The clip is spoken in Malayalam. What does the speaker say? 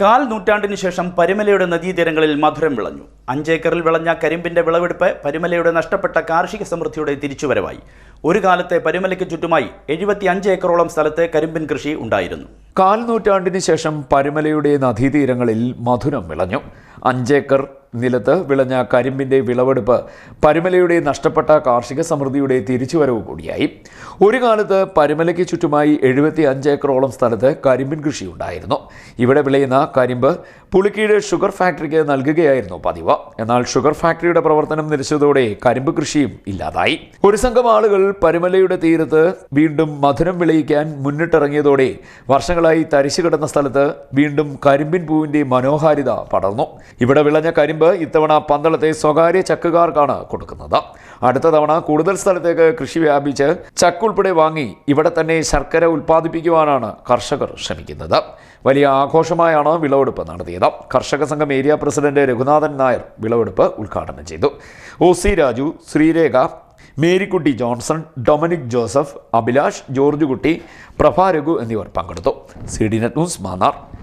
കാൽ നൂറ്റാണ്ടിന് ശേഷം പരിമലയുടെ നദീതീരങ്ങളിൽ മധുരം വിളഞ്ഞു. അഞ്ചേക്കറിൽ വിളഞ്ഞ കരിമ്പിന്റെ വിളവെടുപ്പ് പരിമലയുടെ നഷ്ടപ്പെട്ട കാർഷിക സമൃദ്ധിയുടെ തിരിച്ചുവരവായി. ഒരു കാലത്തെ പരിമലയ്ക്ക് ചുറ്റുമായി എഴുപത്തി അഞ്ച് ഏക്കറോളം സ്ഥലത്ത് കരിമ്പിൻ കൃഷി ഉണ്ടായിരുന്നു. കാൽ നൂറ്റാണ്ടിന് ശേഷം പരിമലയുടെ നദീതീരങ്ങളിൽ മധുരം വിളഞ്ഞു. അഞ്ചേക്കർ നിലത്ത് വിളഞ്ഞ കരിമ്പിന്റെ വിളവെടുപ്പ് പരുമലയുടെ നഷ്ടപ്പെട്ട കാർഷിക സമൃദ്ധിയുടെ തിരിച്ചുവരവ് കൂടിയായി. ഒരു കാലത്ത് പരുമലയ്ക്ക് ചുറ്റുമായി എഴുപത്തി അഞ്ച് ഏക്കറോളം സ്ഥലത്ത് കരിമ്പിൻ കൃഷി ഉണ്ടായിരുന്നു ഇവിടെ വിളയുന്ന കരിമ്പ് പുളിക്കീട് ഷുഗർ ഫാക്ടറിക്ക് നൽകുകയായിരുന്നു പതിവ്. എന്നാൽ ഷുഗർ ഫാക്ടറിയുടെ പ്രവർത്തനം നിരച്ചതോടെ കരിമ്പ് കൃഷിയും ഇല്ലാതായി. ഒരു സംഘം ആളുകൾ പരുമലയുടെ തീരത്ത് വീണ്ടും മധുരം വിളയിക്കാൻ മുന്നിട്ടിറങ്ങിയതോടെ വർഷങ്ങളായി തരിശു കിടന്ന സ്ഥലത്ത് വീണ്ടും കരിമ്പിൻ പൂവിന്റെ മനോഹാരിത പടർന്നു. ഇവിടെ വിളഞ്ഞ കരിമ്പ് ഇത്തവണ പന്തളത്തെ സ്വകാര്യ ചക്കുകാർക്കാണ് കൊടുക്കുന്നത്. അടുത്ത തവണ കൂടുതൽ സ്ഥലത്തേക്ക് കൃഷി വ്യാപിച്ച് ചക്കുൾപ്പെടെ വാങ്ങി ഇവിടെ തന്നെ ശർക്കര ഉൽപ്പാദിപ്പിക്കുവാനാണ് കർഷകർ ശ്രമിക്കുന്നത്. വലിയ ആഘോഷമായാണ് വിളവെടുപ്പ് നടത്തിയത്. കർഷക സംഘം ഏരിയ പ്രസിഡന്റ് രഘുനാഥൻ നായർ വിളവെടുപ്പ് ഉദ്ഘാടനം ചെയ്തു. O C Raju Sreerekha Marykutty Johnson Dominic Joseph Abhilash George Kutty Prabha Raghu എന്നിവർ പങ്കെടുത്തു. C D net news Mannar.